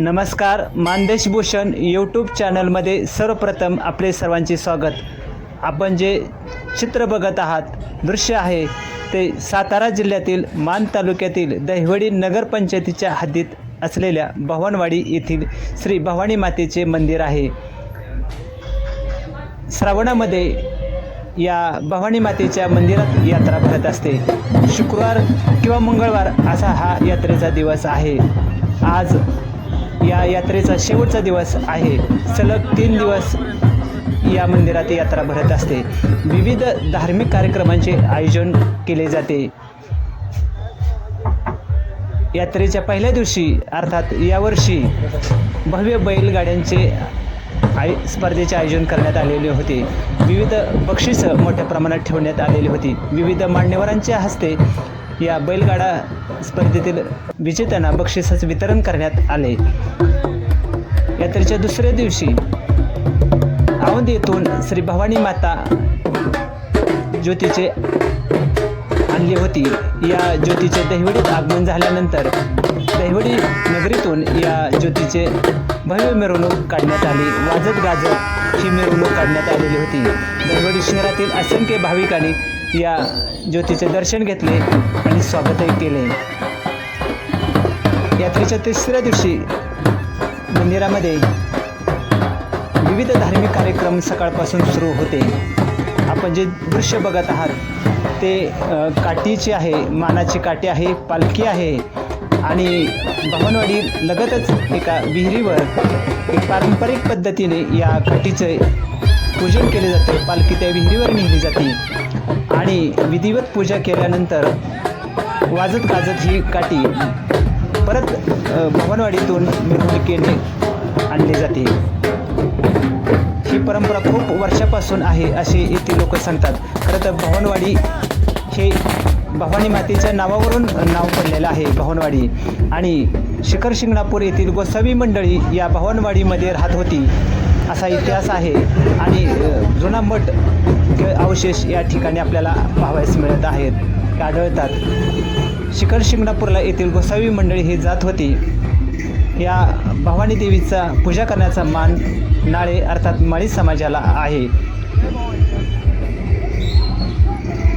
नमस्कार मानदेश भूषण यूट्यूब चॅनलमध्ये सर्वप्रथम आपले सर्वांचे स्वागत. आपण जे चित्र बघत आहात दृश्य आहे ते सातारा जिल्ह्यातील मान तालुक्यातील दहिवडी नगरपंचायतीच्या हद्दीत असलेल्या भवानवाडी येथील श्री भवानी मातेचे मंदिर आहे. श्रावणामध्ये या भवानी मातेच्या मंदिरात यात्रा भरत असते. शुक्रवार किंवा मंगळवार असा हा यात्रेचा दिवस आहे. आज या यात्रेचा शेवटचा दिवस आहे. सलग तीन दिवस या मंदिरात यात्रा भरत असते. विविध धार्मिक कार्यक्रमांचे आयोजन केले जाते. यात्रेच्या पहिल्या दिवशी अर्थात यावर्षी भव्य बैलगाड्यांचे आय स्पर्धेचे आयोजन करण्यात आलेले होते. विविध बक्षिसं मोठ्या प्रमाणात ठेवण्यात आलेली होती. विविध मान्यवरांच्या हस्ते या बैलगाडा स्पर्धेतील विजेत्यांना बक्षिसाचे वितरण करण्यात आले. यात्रेच्या दुसऱ्या दिवशी औंध येथून श्री भवानी माता ज्योतीचे आणली होती. या ज्योतीचे दहिवडीत आगमन झाल्यानंतर दहिवडी नगरीतून या ज्योतीचे भव्य मिरवणूक काढण्यात आली. वाजत गाजत ही मिरवणूक काढण्यात आलेली होती. दहिवडी शहरातील असंख्य भाविकांनी या ज्योतीचे दर्शन घेतले आणि स्वागतही केले. यात्रेच्या तिसऱ्या दिवशी मंदिरामध्ये विविध धार्मिक कार्यक्रम सकाळपासून सुरू होते. आपण जे दृश्य बघत आहात ते अ, काठीचे आहे मानाची काठी आहे पालखी आहे आणि भवनवाडी लगतच एका विहिरीवर एक पारंपरिक पद्धतीने या काठीचे पूजन केले जाते. पालखी त्या विहिरीवर नेली जाते. आणि विधिवत पूजा केल्यानंतर वाजत गाजत ही काठी परत भवनवाडीतून मिरवणुकीने आणली जाते. ही परंपरा खूप वर्षापासून आहे असे येथे लोक सांगतात. खरं तर भवनवाडी हे भवानी मातेच्या नावावरून नाव पडलेलं आहे भवनवाडी. आणि शिखर शिंगणापूर येथील गोसावी मंडळी या भवनवाडीमध्ये राहत होती. असा इतिहास आहे. आणि जुना मठ हे अवशेष या ठिकाणी आपल्याला पाहावयास मिळत आहेत आढळतात. शिखर शिंगणापूरला येथील गोसावी मंडळी ही जात होती. या भवानी देवीचा पूजा करण्याचा मान नाळे अर्थात माळी समाजाला आहे.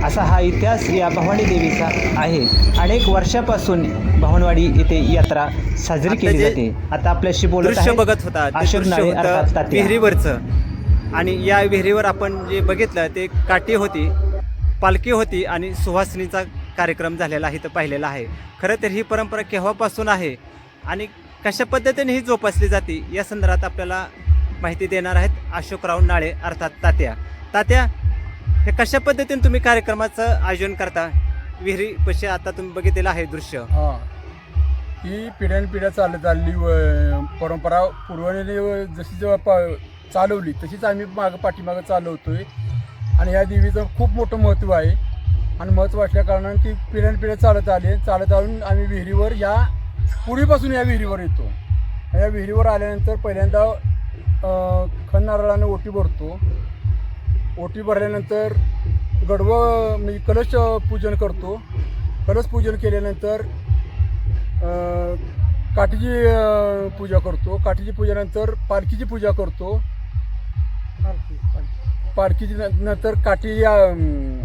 असा हा इतिहास या भवानी देवीचा आहे. अनेक वर्षापासून भवानवाडी येथे यात्रा साजरी केली जाते. आता आपल्याशी बोलत बघत होता अशोक. विहिरीवरचं. आणि या विहिरीवर आपण जे बघितलं ते काठी होती पालखी होती आणि सुहासनीचा कार्यक्रम झालेला आहे तर पाहिलेला आहे. खरं तर ही परंपरा केव्हापासून आहे आणि कशा पद्धतीने ही जोपासली जाते या संदर्भात आपल्याला माहिती देणार आहेत अशोकराव नाळे अर्थात तात्या. तात्या हे कशा पद्धतीने तुम्ही कार्यक्रमाचं आयोजन करता? विहिरी पशी आता तुम्ही बघितलेलं आहे दृश्य. हां. ही पिढ्यानपिढ्या चालत आलेली व- परंपरा पूर्वने जशी जेव्हा पा चालवली तशीच आम्ही मागं पाठीमागं चालवतोय. आणि ह्या देवीचं खूप मोठं महत्त्व आहे. आणि महत्त्व असल्या कारणाने ती पिढ्यानपिढ्या चालत आली चालत आणून आम्ही विहिरीवर या पूर्वीपासून या विहिरीवर येतो. या विहिरीवर आल्यानंतर पहिल्यांदा अं, खण नारळानं ओटी भरतो. ओटी भरल्यानंतर गडवं म्हणजे कलश पूजन करतो. कलश पूजन केल्यानंतर काठीची पूजा करतो. काठीची पूजेनंतर पालखीची पूजा करतो. पालखीची नंतर काठी अं,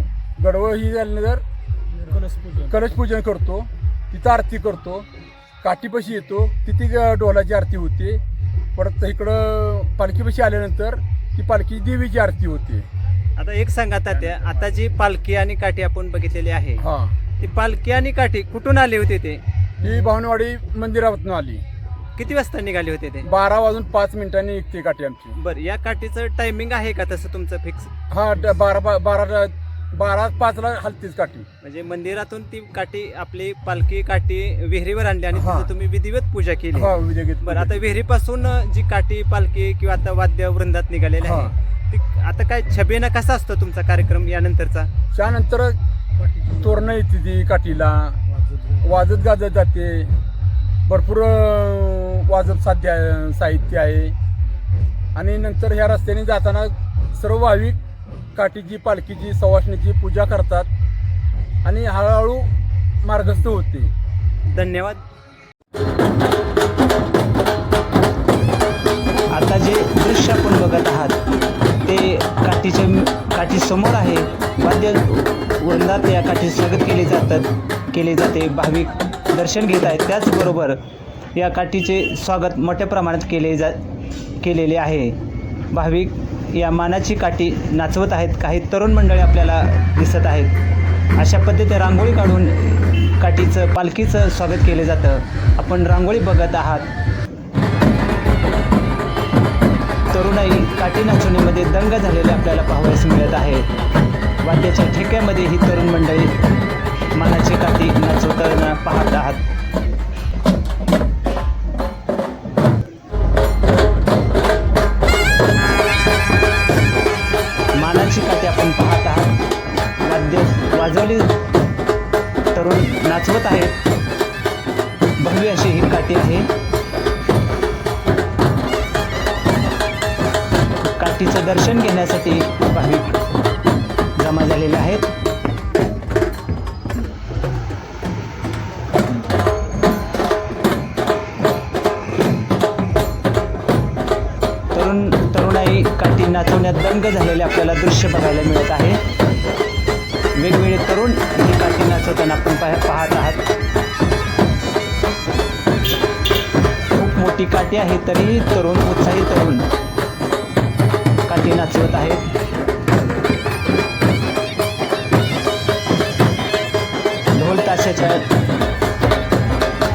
गडवं ही झाल्यानंतर कलश पूजन. करतो. तिथं आरती करतो. काठीपाशी येतो. तिथे डोलाची आरती होते. परत इकडं पालखीपाशी आल्यानंतर ती पालखी देवीची आरती होते. आता एक सांगा तात्या आता जी पालखी आणि काठी आपण बघितलेली आहे हा. ती पालखी आणि काठी कुठून आली होती ते? ही भावनवाडी मंदिरातून आली. किती वाजता निघाली होते ते? बारा वाजून पाच मिनिटांनी निघते काठी आमची. बर या काठीचं टायमिंग आहे का तसं तुमचं फिक्स हा ड- बारा बारा बारा पाचला हलतीच काठी. म्हणजे मंदिरातून ती काठी आपली पालखी काठी विहिरीवर आणली आणि. तिथं तुम्ही विधिवत पूजा केली. हा विजय बरं आता विहिरीपासून जी काठी पालखी किंवा आता वाद्य वृंदात निघालेले. आहे ती आता काय छबेना कसा असतो तुमचा कार्यक्रम यानंतरचा? त्यानंतर तोरणं येते ती काठीला. वाजत गाजत जाते. भरपूर अं, वाजत साध्य साहित्य आहे. आणि नंतर ह्या रस्त्याने जाताना सर्व भाविक काठीची पालखीची सवासणीची पूजा करतात आणि हळूहळू मार्गस्थ होते. धन्यवाद. आता जे दृश्य आपण बघत आहात ते काठीचे काठी समोर आहे. वाद्य वंदात या काठी स्वागत केले जातात केले जाते भाविक दर्शन घेत आहेत. त्याचबरोबर या काठीचे स्वागत मोठ्या प्रमाणात केले जा केलेले आहे. भाविक या मानाची काठी नाचवत आहेत. काही तरुण मंडळी आपल्याला दिसत आहेत. अशा पद्धतीने रांगोळी काढून काठीचं पालखीचं स्वागत केलं जातं. आपण रांगोळी बघत आहात. तरुणाई काठी नाचवणीमध्ये दंग झालेले आपल्याला पाहावयास मिळत आहे. वाद्याच्या ठेक्यामध्ये ही तरुण मंडळी मानाची काठी नाचवताना पाहत आहात. वाजवली तरुण नाचवत आहेत भव्य अशी ही काठी आहे. काठीचं दर्शन घेण्यासाठी भाविक जमा झालेले आहेत. तरुण तरुणाई काठी नाचवण्यात दंग झालेले आपल्याला दृश्य बघायला मिळत आहे. वेगवेगळे तरुण ही काठी नाचवताना आपण पाह- पाहत आहात. खूप मोठी काठी आहे तरीही तरुण उत्साही तरुण काठी नाचवत आहेत. ढोल ताशाच्या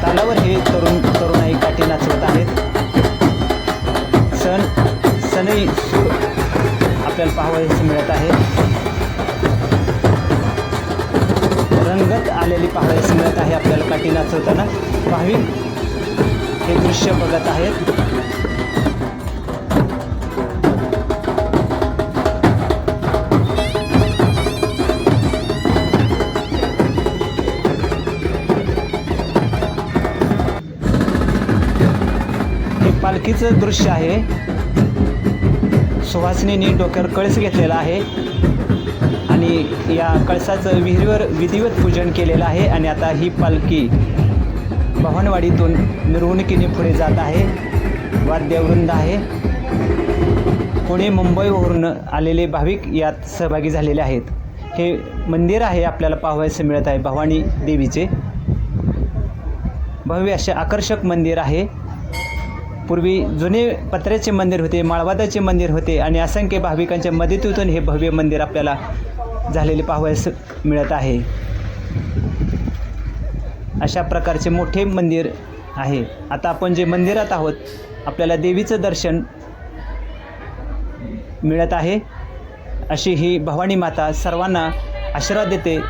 तालावर हे तरुण तरुणाई काठी नाचवत आहेत. सण सणही आपल्याला पाहावयास मिळत आहे. रंगत आलेली पाहावयास मिळत आहे आपल्याला काठी नाचवताना. भाविक हे दृश्य बघत आहेत. हे पालखीचं दृश्य आहे. सुहासिनीने डोक्यावर कळस घेतलेला आहे. आणि या कळसाचं विहिरीवर विधिवत पूजन केलेलं आहे आणि आता ही पालखी भवानवाडीतून मिरवणुकीने पुढे जात आहे. वाद्यवृंद आहे. पुणे मुंबईवरून आलेले भाविक यात सहभागी झालेले आहेत. हे मंदिर आहे आपल्याला पाहावयास मिळत आहे भवानी देवीचे. भव्य असे आकर्षक मंदिर आहे. पूर्वी जुने पत्र्याचे मंदिर होते माळवादाचे मंदिर होते आणि असंख्य भाविकांच्या मदतीतून हे भव्य मंदिर आपल्याला झालेले पाहावयास मिळत आहे. अशा प्रकारचे मोठे मंदिर आहे. आता आपण जे मंदिरात आहोत आपल्याला देवीचं दर्शन मिळत आहे. अशी ही भवानी माता सर्वांना आशीर्वाद देते.